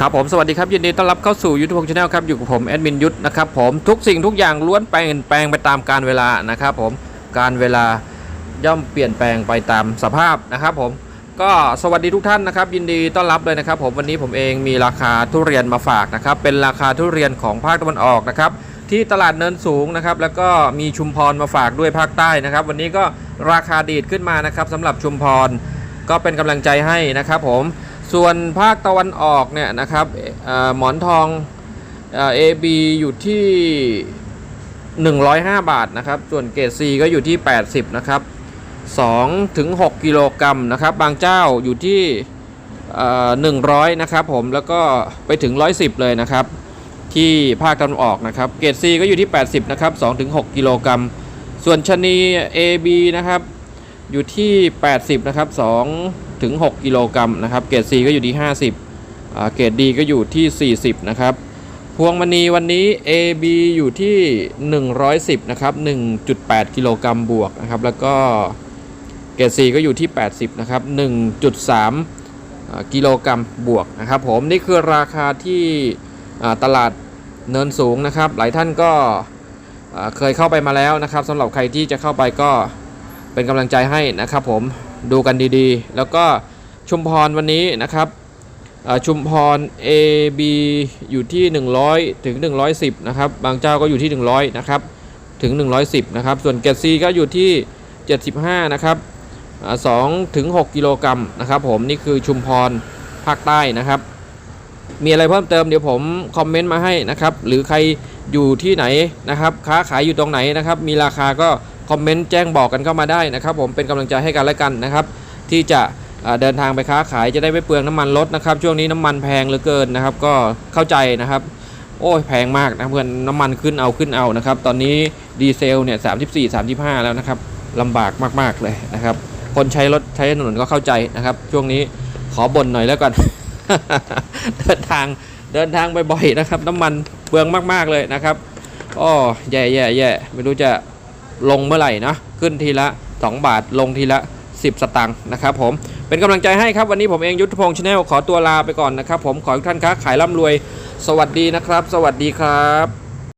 ครับผมสวัสดีครับยินดีต้อนรับเข้าสู่ยุทธพงศ์ชาแนลครับอยู่กับผมแอดมินยุทธนะครับผมทุกสิ่งทุกอย่างล้วนเปลี่ยนแปลงไปตามการเวลานะครับผมการเวลาย่อมเปลี่ยนแปลงไปตามสภาพนะครับผมก็สวัสดีทุกท่านนะครับยินดีต้อนรับเลยนะครับผมวันนี้ผมเองมีราคาทุเรียนมาฝากนะครับเป็นราคาทุเรียนของภาคตะวันออกนะครับที่ตลาดเนินสูงนะครับแล้วก็มีชุมพรมาฝากด้วยภาคใต้นะครับ วันนี้ก็ราคาดีดขึ้นมานะครับสำหรับชุมพรก็เป็นกำลังใจให้นะครับผม ส่วนภาคตะวันออกเนี่ยนะครับหมอนทองเอบีอยู่ที่ 105 บาทนะครับ ส่วนเกรด C ก็อยู่ที่ 80 นะครับ2ถึง6กิโลกรัมนะครับ บางเจ้าอยู่ที่เอ่อ100 นะครับผม แล้วก็ไปถึง 110 เลยนะครับ ที่ภาคตะวันออกนะครับ เกรด C ก็อยู่ที่ 80 นะครับ2ถึง6กิโลกรัม ส่วนชนี AB นะครับ อยู่ที่ 80 นะครับ2 ถึง 6 กิโลกรัมนะครับ เกรด C ก็อยู่ที่ 50เกรด D ก็อยู่ที่ 40 นะครับ พวงมณีวันนี้ AB อยู่ที่ 110 นะครับ 1.8 กิโลกรัมบวกนะครับ แล้วก็เกรด C ก็อยู่ที่ 80 นะครับ 1.3อ่ากิโลกรัมบวกนะครับผม นี่คือราคาที่ตลาดเนินสูงนะครับ หลายท่านก็เคยเข้าไปมาแล้วนะครับสำหรับใครที่จะเข้าไปก็เป็นกำลังใจให้นะครับผมดูกันดีๆ แล้วก็ชุมพรวันนี้นะครับชุมพร AB อยู่ที่ 100 ถึง 110 นะครับ บางเจ้าก็อยู่ที่ 100 นะครับ ถึง 110 นะครับ ส่วนเกรดซีก็อยู่ที่ 75 นะครับอ่า2ถึง 6 กิโลกรัมนะครับ ผมนี่คือชุมพรภาคใต้นะครับ มีอะไรเพิ่มเติมเดี๋ยวผมคอมเมนต์มาให้นะครับ หรือใครอยู่ที่ไหนนะครับ ค้าขายอยู่ตรงไหนนะครับ มีราคาก็ คอมเมนต์แจ้งบอกกันเข้ามาได้นะครับ ผมเป็นกำลังใจให้กันและกันนะครับ ที่จะเดินทางไปค้าขายจะได้ไม่เปลืองน้ำมันรถนะครับ ช่วงนี้น้ำมันแพงเหลือเกินนะครับ ก็เข้าใจนะครับ โอ้ยแพงมากนะเพื่อนน้ำมันขึ้นเอาขึ้นเอานะครับ ตอนนี้ดีเซลเนี่ยสามสิบสี่สามสิบห้าแล้วนะครับลำบากมากๆเลยนะครับ คนใช้รถใช้ถนนก็เข้าใจนะครับ ช่วงนี้ขอบ่นหน่อยแล้วกันเดินทางเดินทางบ่อยๆนะครับ น้ำมันเปลืองมากๆเลยนะครับอ้อแย่แย่แย่ไม่รู้จะ ลงเมื่อไหร่นะขึ้นทีละ 2 บาทลงทีละ 10 สตางค์นะครับผมเป็นกำลังใจให้ครับวันนี้ผมเองยุทธพงศ์ชาแนลขอตัวลาไปก่อนนะครับผมขอทุกท่านค้าขายร่ำรวย สวัสดีนะครับ สวัสดีครับ